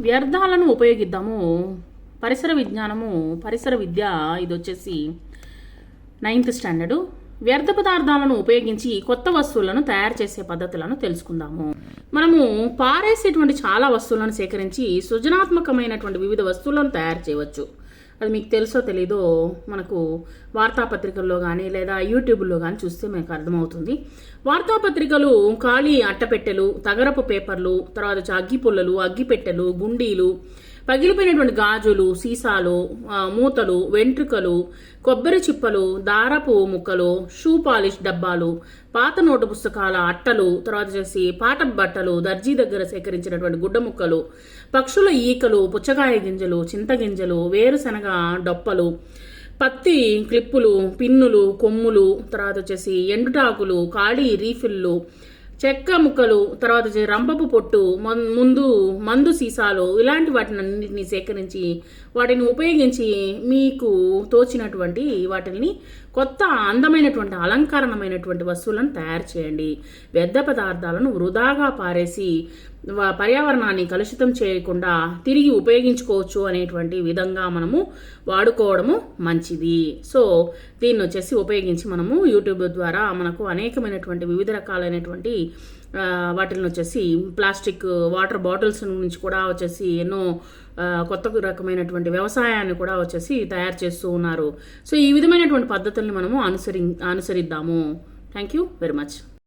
వ్యర్థాలను ఉపయోగిద్దాము. పరిసర విజ్ఞానము పరిసర విద్య ఇది వచ్చేసి నైన్త్ స్టాండర్డు. వ్యర్థ పదార్థాలను ఉపయోగించి కొత్త వస్తువులను తయారు చేసే పద్ధతులను తెలుసుకుందాము. మనము పారేసేటువంటి చాలా వస్తువులను సేకరించి సృజనాత్మకమైనటువంటి వివిధ వస్తువులను తయారు చేయవచ్చు. అది మీకు తెలుసో తెలీదో మనకు వార్తాపత్రికల్లో కానీ లేదా యూట్యూబ్లో కానీ చూస్తే మనకు అర్థమవుతుంది. వార్తాపత్రికలు ఖాళీ అట్టపెట్టెలు తగరపు పేపర్లు తర్వాత వచ్చి అగ్గిపుల్లలు అగ్గిపెట్టెలు గుండీలు పగిలిపోయినటువంటి గాజులు సీసాలు మూతలు వెంట్రుకలు కొబ్బరి చిప్పలు దారపు ముక్కలు షూ పాలిష్ డబ్బాలు పాత నోటు పుస్తకాల అట్టలు తర్వాత వచ్చేసి పాట బట్టలు దర్జీ దగ్గర సేకరించినటువంటి గుడ్డ ముక్కలు పక్షుల ఈకలు పుచ్చకాయ గింజలు చింతగింజలు వేరుశనగ డొప్పలు పత్తి క్లిప్పులు పిన్నులు కొమ్ములు తర్వాత వచ్చేసి ఎండుటాకులు ఖాళీ రీఫిల్లు చెక్క ముక్కలు తర్వాత రంపపు పొట్టు ముందు మందు సీసాలు ఇలాంటి వాటిని అన్నింటినీ సేకరించి వాటిని ఉపయోగించి మీకు తోచినటువంటి వాటిని కొత్త అందమైనటువంటి అలంకరణమైనటువంటి వస్తువులను తయారు చేయండి. వ్యర్థ పదార్థాలను వృధాగా పారేసి పర్యావరణాన్ని కలుషితం చేయకుండా తిరిగి ఉపయోగించుకోవచ్చు అనేటువంటి విధంగా మనము వాడుకోవడము మంచిది. సో దీన్ని వచ్చేసి ఉపయోగించి మనము యూట్యూబ్ ద్వారా మనకు అనేకమైనటువంటి వివిధ రకాలైనటువంటి వాటిని వచ్చేసి ప్లాస్టిక్ వాటర్ బాటిల్స్ నుంచి కూడా వచ్చేసి ఎన్నో కొత్త రకమైనటువంటి వ్యవసాయాన్ని కూడా వచ్చేసి తయారు చేస్తూ ఉన్నారు. సో ఈ విధమైనటువంటి పద్ధతుల్ని మనము అనుసరి అనుసరిద్దాము. Thank you very much.